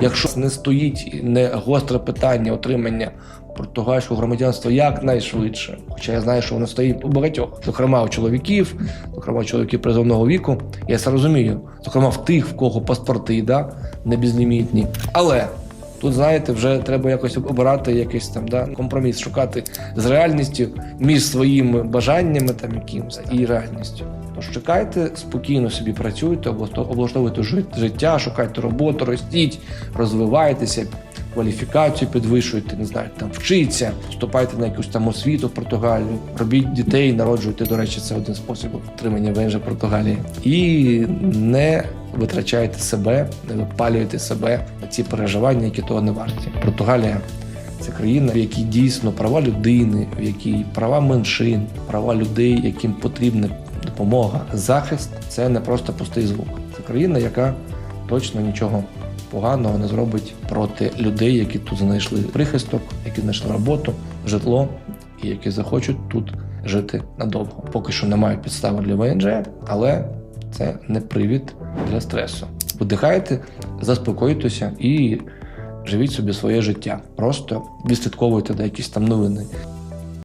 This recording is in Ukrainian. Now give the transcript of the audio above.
Якщо не стоїть не гостре питання отримання португальського громадянства якнайшвидше, хоча я знаю, що воно стоїть у багатьох, зокрема у чоловіків, зокрема у чоловіків призовного віку, я це розумію, зокрема в тих, в кого паспорти, да, не безлімітні. Але Тут, знаєте, вже треба якось обирати якийсь там да, компроміс, шукати з реальністю між своїми бажаннями там якимось і реальністю. Тож чекайте, спокійно собі працюйте, облаштовуйте життя, шукайте роботу, ростіть, розвивайтеся, кваліфікацію підвищуйте, не знаю, там вчіться, вступайте на якусь там освіту в Португалію, робіть дітей, народжуйте. До речі, це один спосіб отримання ВНЖ Португалії. І не витрачайте себе, не випалюйте себе на ці переживання, які того не варті. Португалія це країна, в якій дійсно права людини, в якій права меншин, права людей, яким потрібна допомога, захист це не просто пустий звук. Це країна, яка точно нічого поганого не зробить проти людей, які тут знайшли прихисток, які знайшли роботу, житло і які захочуть тут жити надовго. Поки що немає підстави для ВНЖ, але це не привід для стресу. Подихайте, заспокойтеся і живіть собі своє життя. Просто відслідковуйте деякісь там новини.